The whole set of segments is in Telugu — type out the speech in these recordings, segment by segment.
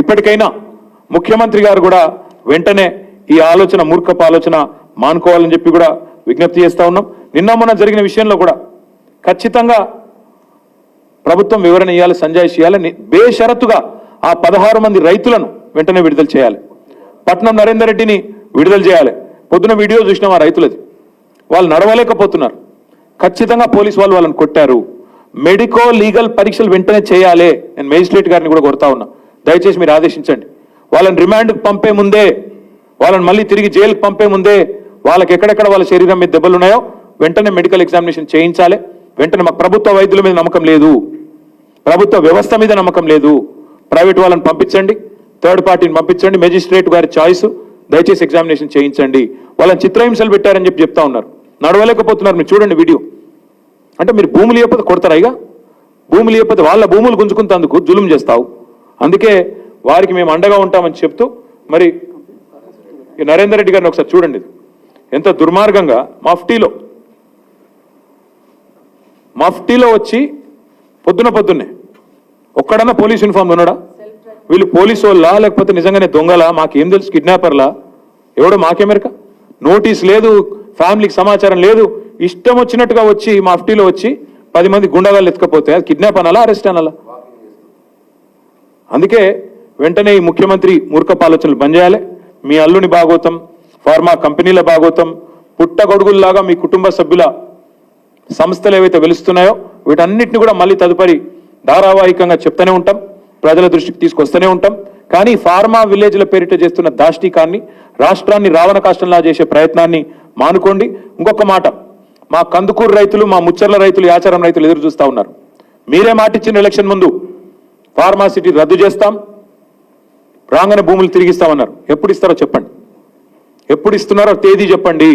ఇప్పటికైనా ముఖ్యమంత్రి గారు కూడా వెంటనే ఈ ఆలోచన మూర్ఖపు ఆలోచన మానుకోవాలని చెప్పి కూడా విజ్ఞప్తి చేస్తా ఉన్నాం. నిన్న మొన్న జరిగిన విషయంలో కూడా ఖచ్చితంగా ప్రభుత్వం వివరణ ఇవ్వాలి సంజాయిష్ ఇవ్వాలి. బేషరత్తుగా బేషరతుగా ఆ పదహారు మంది రైతులను వెంటనే విడుదల చేయాలి. పట్నం నరేందర్ రెడ్డిని విడుదల చేయాలి. పొద్దున వీడియో చూసినాం ఆ రైతులది. వాళ్ళు నడవలేకపోతున్నారు. ఖచ్చితంగా పోలీసు వాళ్ళు వాళ్ళని కొట్టారు. మెడికో లీగల్ పరీక్షలు వెంటనే చేయాలి. నేను మేజిస్ట్రేట్ గారిని కూడా కొడతా ఉన్నా. దయచేసి మీరు ఆదేశించండి. వాళ్ళని రిమాండ్కి పంపే ముందే వాళ్ళని మళ్ళీ తిరిగి జైలుకి పంపే ముందే వాళ్ళకి ఎక్కడెక్కడ వాళ్ళ శరీరం మీద దెబ్బలు ఉన్నాయో వెంటనే మెడికల్ ఎగ్జామినేషన్ చేయించాలి. వెంటనే మాకు ప్రభుత్వ వైద్యుల మీద నమ్మకం లేదు. ప్రభుత్వ వ్యవస్థ మీద నమ్మకం లేదు. ప్రైవేట్ వాళ్ళని పంపించండి. థర్డ్ పార్టీని పంపించండి. మెజిస్ట్రేట్ గారి చాయిస్ దయచేసి ఎగ్జామినేషన్ చేయించండి. వాళ్ళని చిత్రహింసలు పెట్టారని చెప్పి చెప్తా ఉన్నారు. నడవలేకపోతున్నారు. మీరు చూడండి వీడియో అంటే మీరు భూములు ఇవ్వకపోతే కొడతారా ఇక? భూములు ఇవ్వకపోతే వాళ్ళ భూములు గుంజుకుంటందుకు జులుం చేస్తావు? అందుకే వారికి మేము అండగా ఉంటామని చెప్తూ మరి ఈ నరేందర్ రెడ్డి గారిని ఒకసారి చూడండి ఎంత దుర్మార్గంగా మఫ్టీలో మఫ్టీలో వచ్చి పొద్దున పొద్దున్నే ఒక్కడన్నా పోలీస్ యూనిఫామ్ ఉన్నాడా వీళ్ళు పోలీసు వాళ్ళ లేకపోతే నిజంగానే దొంగలా? మాకేం తెలుసు కిడ్నాపర్లా? ఎవడో మాకెమెరక నోటీస్ లేదు ఫ్యామిలీకి సమాచారం లేదు. ఇష్టం వచ్చినట్టుగా వచ్చి మఫ్టీలో వచ్చి పది మంది గుండగాళ్ళు ఎత్తుకపోతే అది కిడ్నాప్ అనాలా అరెస్ట్ అనాలా? అందుకే వెంటనే ఈ ముఖ్యమంత్రి మూర్ఖపు ఆలోచనలు బంద్ చేయాలి. మీ అల్లుని భాగోతం ఫార్మా కంపెనీల భాగోతం పుట్టగొడుగుల్లాగా మీ కుటుంబ సభ్యుల సంస్థలు ఏవైతే వెలుస్తున్నాయో వీటన్నిటిని కూడా మళ్ళీ తదుపరి ధారావాహికంగా చెప్తూనే ఉంటాం ప్రజల దృష్టికి తీసుకొస్తూనే ఉంటాం. కానీ ఫార్మా విలేజ్ల పేరిట చేస్తున్న దాష్టికాన్ని రాష్ట్రాన్ని రావణ కాష్టంలా చేసే ప్రయత్నాన్ని మానుకోండి. ఇంకొక మాట మా కందుకూరు రైతులు మా ముచ్చర్ల రైతులు యాచారం రైతులు ఎదురు చూస్తూ ఉన్నారు. మీరే మాటిచ్చిన ఎలక్షన్ ముందు ఫార్మాసిటీ రద్దు చేస్తాం. రాగానే భూములు తిరిగిస్తామన్నారు. ఎప్పుడు ఇస్తారో చెప్పండి. ఎప్పుడు ఇస్తున్నారో తేదీ చెప్పండి.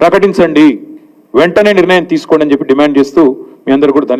ప్రకటించండి. వెంటనే నిర్ణయం తీసుకోండి అని చెప్పి డిమాండ్ చేస్తూ మీ అందరూ కూడా ధన్యవాదాలు.